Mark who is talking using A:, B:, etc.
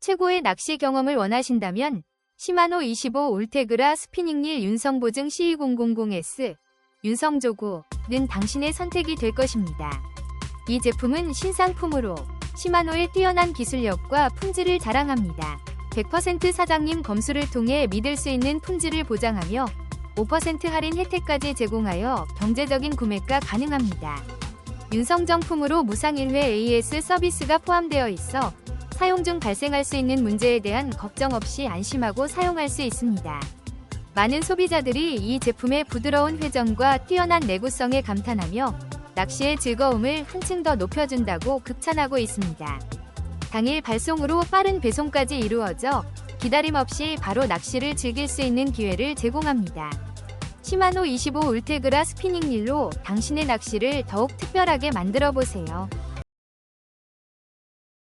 A: 최고의 낚시 경험을 원하신다면 시마노 25 울테그라 스피닝릴 윤성보증 C2000S 윤성조구는 당신의 선택이 될 것입니다. 이 제품은 신상품으로 시마노의 뛰어난 기술력과 품질을 자랑합니다. 100% 사장님 검수를 통해 믿을 수 있는 품질을 보장하며 5% 할인 혜택까지 제공하여 경제적인 구매가 가능합니다. 윤성정품으로 무상 1회 AS 서비스가 포함되어 있어 사용 중 발생할 수 있는 문제에 대한 걱정 없이 안심하고 사용할 수 있습니다. 많은 소비자들이 이 제품의 부드러운 회전과 뛰어난 내구성에 감탄하며 낚시의 즐거움을 한층 더 높여준다고 극찬하고 있습니다. 당일 발송으로 빠른 배송까지 이루어져 기다림 없이 바로 낚시를 즐길 수 있는 기회를 제공합니다. 시마노 25 울테그라 스피닝릴로 당신의 낚시를 더욱 특별하게 만들어 보세요.